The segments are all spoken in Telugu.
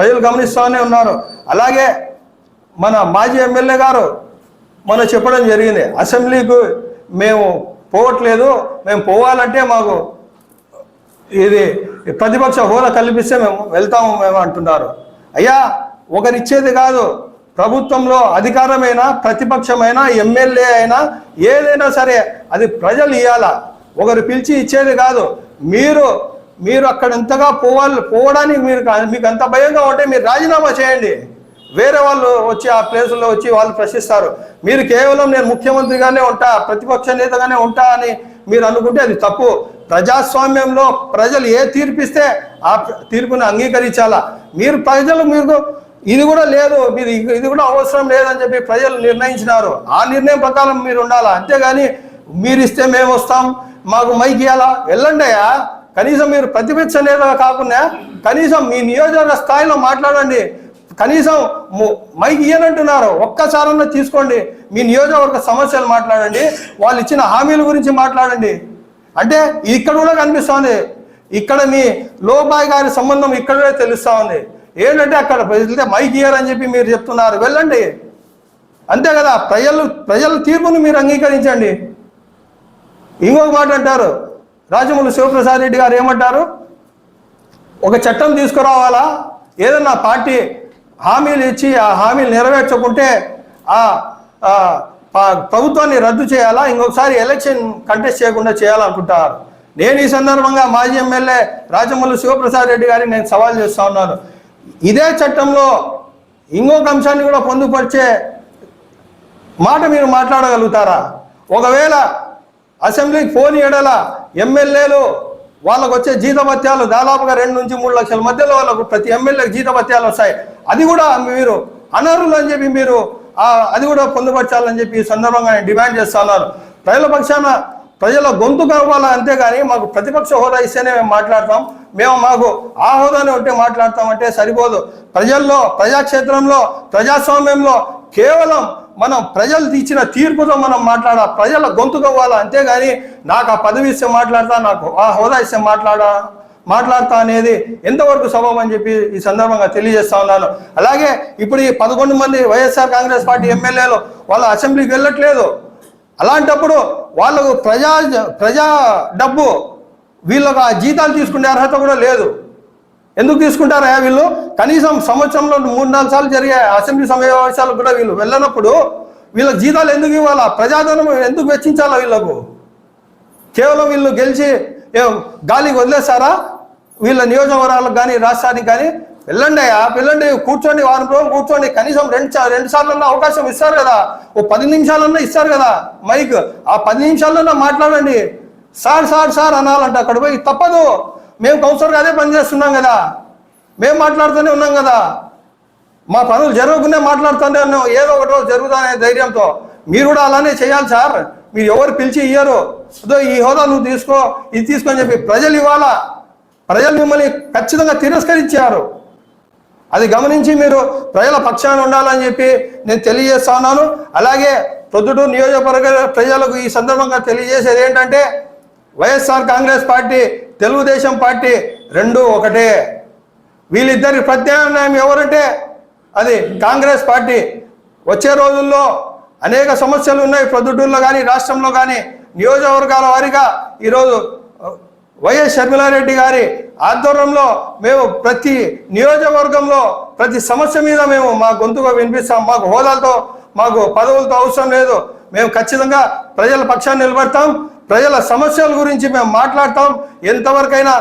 ప్రజలు గమనిస్తూనే ఉన్నారు. అలాగే మన మాజీ ఎమ్మెల్యే గారు మనం చెప్పడం జరిగింది అసెంబ్లీకి మేము పోవట్లేదు మేము పోవాలంటే మాకు ఇది ప్రతిపక్ష హోదా కల్పిస్తే మేము వెళ్తాము మేము అంటున్నారు. అయ్యా ఒకరిచ్చేది కాదు ప్రభుత్వంలో అధికారమైన ప్రతిపక్షమైన ఎమ్మెల్యే అయినా ఏదైనా సరే అది ప్రజలు ఇవ్వాలా ఒకరు పిలిచి ఇచ్చేది కాదు మీరు మీరు అక్కడ ఎంతగా పోవాలి పోవడానికి మీరు మీకు అంత భయంగా ఉంటే మీరు రాజీనామా చేయండి. వేరే వాళ్ళు వచ్చి ఆ ప్లేసుల్లో వచ్చి వాళ్ళు ప్రశ్నిస్తారు. మీరు కేవలం నేను ముఖ్యమంత్రిగానే ఉంటా ప్రతిపక్ష నేతగానే ఉంటా అని మీరు అనుకుంటే అది తప్పు. ప్రజాస్వామ్యంలో ప్రజలు ఏ తీర్పిస్తే ఆ తీర్పును అంగీకరించాలా? మీరు ప్రజలు మీరు ఇది కూడా లేదు మీరు ఇది కూడా అవసరం లేదని చెప్పి ప్రజలు నిర్ణయించినారు. ఆ నిర్ణయం ప్రకారం మీరు ఉండాలా? అంతేగాని మీరు ఇస్తే మేము వస్తాం మాకు మైక్ ఇవ్వాలా వెళ్ళండి అయ్యా. కనీసం మీరు ప్రతిపక్ష కాకుండా కనీసం మీ నియోజకవర్గ స్థాయిలో మాట్లాడండి. కనీసం మైక్ ఇయ్యనంటున్నారు. ఒక్కసారన్నా తీసుకోండి. మీ నియోజకవర్గ సమస్యలు మాట్లాడండి. వాళ్ళు ఇచ్చిన హామీల గురించి మాట్లాడండి. అంటే ఇక్కడ కూడా కనిపిస్తోంది. ఇక్కడ మీ లోబాయ్ గారి సంబంధం ఇక్కడే తెలుస్తూ ఉంది. ఏంటంటే అక్కడ వెళ్తే మైక్ ఇయ్యారని చెప్పి మీరు చెప్తున్నారు. వెళ్ళండి. అంతే కదా. ప్రజలు ప్రజల తీర్పును మీరు అంగీకరించండి. ఇంకొక మాట అంటారు. రాజమౌళి శివప్రసాద్ రెడ్డి గారు ఏమంటారు? ఒక చట్టం తీసుకురావాలా? ఏదన్నా పార్టీ హామీలు ఇచ్చి ఆ హామీలు నెరవేర్చకుంటే ఆ ప్రభుత్వాన్ని రద్దు చేయాలా? ఇంకొకసారి ఎలక్షన్ కంటెస్ట్ చేయకుండా చేయాలనుకుంటారు. నేను ఈ సందర్భంగా మాజీ ఎమ్మెల్యే రాజమౌళి శివప్రసాద్ రెడ్డి గారిని నేను సవాల్ చేస్తా ఉన్నాను. ఇదే చట్టంలో ఇంకొక అంశాన్ని కూడా పొందుపరిచే మాట మీరు మాట్లాడగలుగుతారా? ఒకవేళ అసెంబ్లీకి ఫోన్ ఎడల ఎమ్మెల్యేలు వాళ్ళకు వచ్చే జీతభత్యాలు దాదాపుగా రెండు నుంచి మూడు లక్షల మధ్యలో వాళ్ళకు ప్రతి ఎమ్మెల్యేకి జీతభత్యాలు వస్తాయి. అది కూడా మీరు అనర్హులు అని చెప్పి మీరు అది కూడా పొందుపరచాలని చెప్పి ఈ సందర్భంగా నేను డిమాండ్ చేస్తున్నారు ప్రజల పక్షాన ప్రజల గొంతు కావాలా అంతేగాని మాకు ప్రతిపక్ష హోదా ఇస్తేనే మేము మాట్లాడతాం. మేము మాకు ఆ హోదానే ఉంటే మాట్లాడతాం అంటే సరిపోదు. ప్రజల్లో ప్రజాక్షేత్రంలో ప్రజాస్వామ్యంలో కేవలం మనం ప్రజలు ఇచ్చిన తీర్పుతో మనం మాట్లాడ ప్రజల గొంతు కవ్వాలి? అంతేగాని నాకు ఆ పదవి ఇస్తే మాట్లాడతా నాకు ఆ హోదా ఇస్తే మాట్లాడా? మాట్లాడతా అనేది ఎంతవరకు సబబ్ అని చెప్పి ఈ సందర్భంగా తెలియజేస్తా ఉన్నాను. అలాగే ఇప్పుడు ఈ పదకొండు మంది వైఎస్ఆర్ కాంగ్రెస్ పార్టీ ఎమ్మెల్యేలు వాళ్ళ అసెంబ్లీకి వెళ్ళట్లేదు. అలాంటప్పుడు వాళ్ళకు ప్రజా ప్రజా డబ్బు వీళ్ళకు ఆ జీతాలు తీసుకునే అర్హత కూడా లేదు. ఎందుకు తీసుకుంటారా వీళ్ళు? కనీసం సంవత్సరంలో మూడు నాలుగు సార్లు జరిగే అసెంబ్లీ సమావేశాలకు కూడా వీళ్ళు వెళ్ళనప్పుడు వీళ్ళకి జీతాలు ఎందుకు ఇవ్వాలా? ప్రజాధనం ఎందుకు వెచ్చించాలా వీళ్ళకు? కేవలం వీళ్ళు గెలిచి ఏం గాలికి వదిలేస్తారా? వీళ్ళ నియోజకవర్గాలకు కానీ రాష్ట్రానికి కానీ? వెళ్ళండి అయ్యా వెళ్ళండి కూర్చోండి వారం రోజులు కూర్చోండి. కనీసం రెండు సార్లు రెండు సార్లు అవకాశం ఇస్తారు కదా. ఓ పది నిమిషాలన్నా ఇస్తారు కదా. మైక్ ఆ పది నిమిషాలన్నా మాట్లాడండి. సార్ సార్ సార్ అనాలంట. అక్కడ పోయి తప్పదు. మేము కౌన్సిలర్గా అదే పని చేస్తున్నాం కదా. మేము మాట్లాడుతూనే ఉన్నాం కదా. మా పనులు జరగకుండా మాట్లాడుతూనే ఉన్నాం. ఏదో ఒకటో జరుగుతానే ధైర్యంతో. మీరు కూడా అలానే చేయాలి సార్. మీరు ఎవరు పిలిచి ఇయ్యరు. అదో ఈ హోదా నువ్వు తీసుకో ఇది తీసుకో అని చెప్పి ప్రజలు ఇవ్వాలా ప్రజలు మిమ్మల్ని ఖచ్చితంగా తిరస్కరించారు. అది గమనించి మీరు ప్రజల పక్షాన ఉండాలని చెప్పి నేను తెలియజేస్తా ఉన్నాను. అలాగే ప్రొద్దుటూరు నియోజకవర్గ ప్రజలకు ఈ సందర్భంగా తెలియజేసేది ఏంటంటే YSR Congress party Telugu Desam party రెండు ఒకటే. వీళ్ళిద్దరి ప్రత్యామ్నాయం ఎవరంటే అది కాంగ్రెస్ పార్టీ. వచ్చే రోజుల్లో అనేక సమస్యలు ఉన్నాయి ప్రొద్దుటూరులో కానీ రాష్ట్రంలో కానీ నియోజకవర్గాల వారీగా ఈరోజు వైఎస్ షర్మిలారెడ్డి గారి ఆధ్వర్యంలో మేము ప్రతి నియోజకవర్గంలో ప్రతి సమస్య మీద మేము మా గొంతుగా వినిపిస్తాం. మాకు హోదాలతో మాకు పదవులతో అవసరం లేదు. మేము ఖచ్చితంగా ప్రజల పక్షాన్ని నిలబడతాం. ప్రజల సమస్యల గురించి మేము మాట్లాడతాం. ఎంతవరకైనా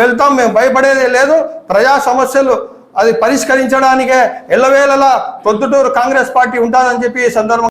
వెళ్తాం మేము భయపడేది లేదు. ప్రజా సమస్యలు అది పరిష్కరించడానికే ఎల్లవేళలా ప్రొద్దుటూరు కాంగ్రెస్ పార్టీ ఉంటుందని చెప్పి ఈ సందర్భంగా